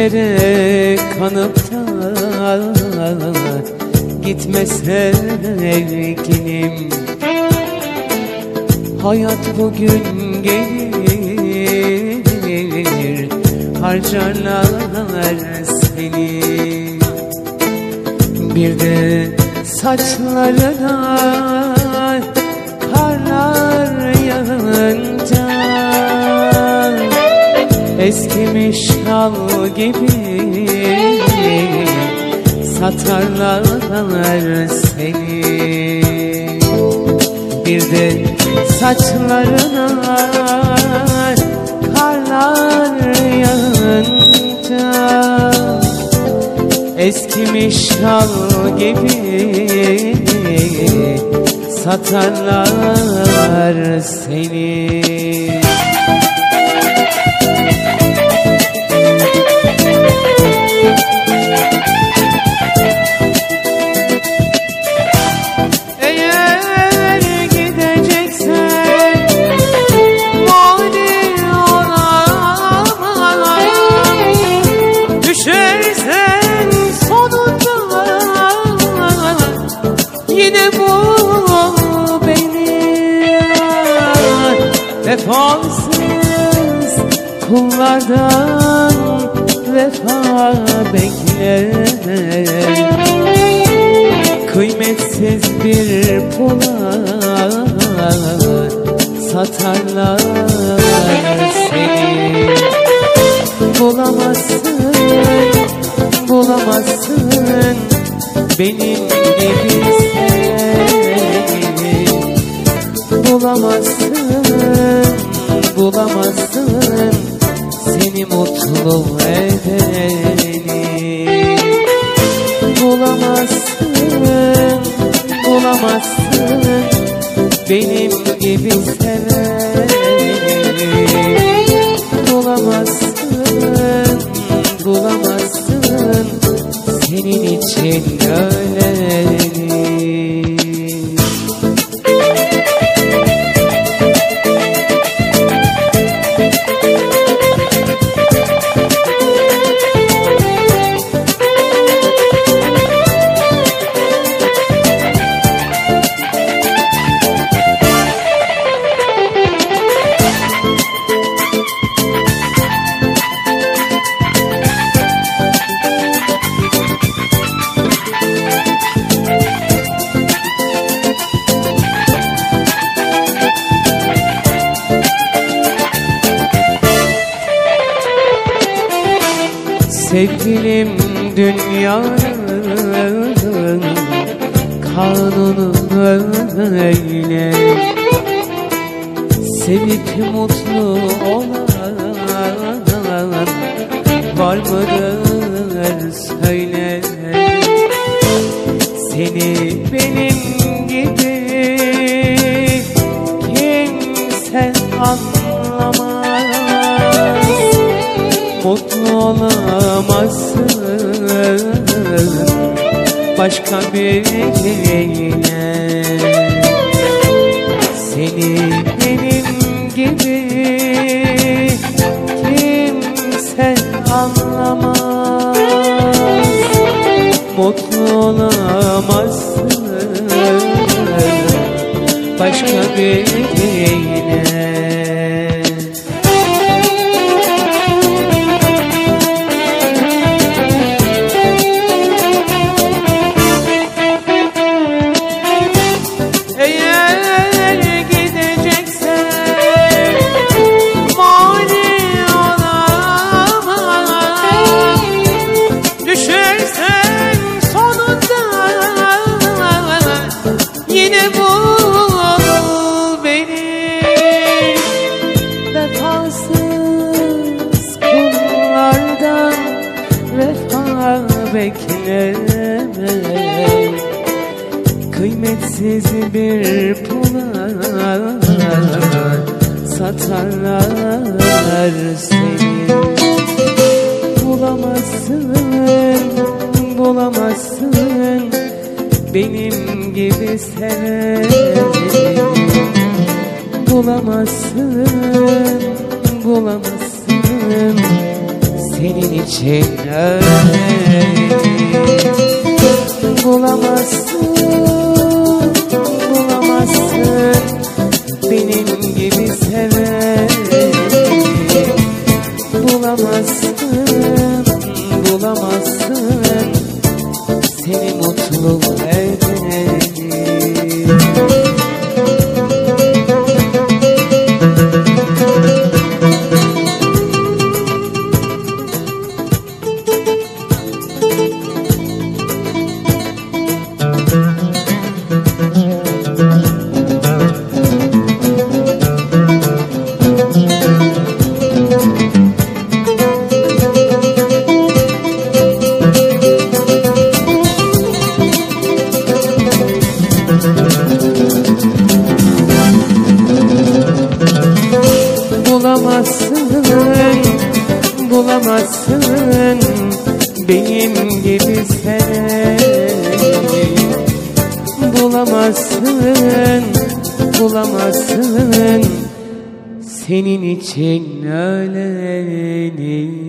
Düşlere kanıp da gitme sevgilim. Hayat bugün gelir Harcarlar seni. Bir de saçlarına karlar yağınca Eskimiş şal gibi. Satarlar seni. Bir de saçlarına karlar yağınca. Eskimiş şal gibi satarlar seni Vefasız kullardan vefa bekler Kıymetsiz bir pula satarlar seni. Bulamazsın, bulamazsın benim gibi sevgili Bulamazsın, bulamazsın seni mutlu edeni Bulamazsın, bulamazsın. Benim gibi seveni Bulamazsın, bulamazsın. Senin için öleni Sevgilim dünyanın kanunu öyle. Sevip mutlu olan var mıdır söyle. Seni benim gibi kimse anlamaz Mutlu olamazsın. Başka biriyle Seni benim gibi kimse anlamaz. Mutlu olamazsın. Başka biriyle Kıymetsiz bir pula satarlar seni. Bulamazsın, bulamazsın benim gibi seveni Bulamazsın, bulamazsın senin için Bulamazsın, bulamazsın seni mutlu edeni benim gibi seni Bulamazsın, bulamazsın. Senin için öleni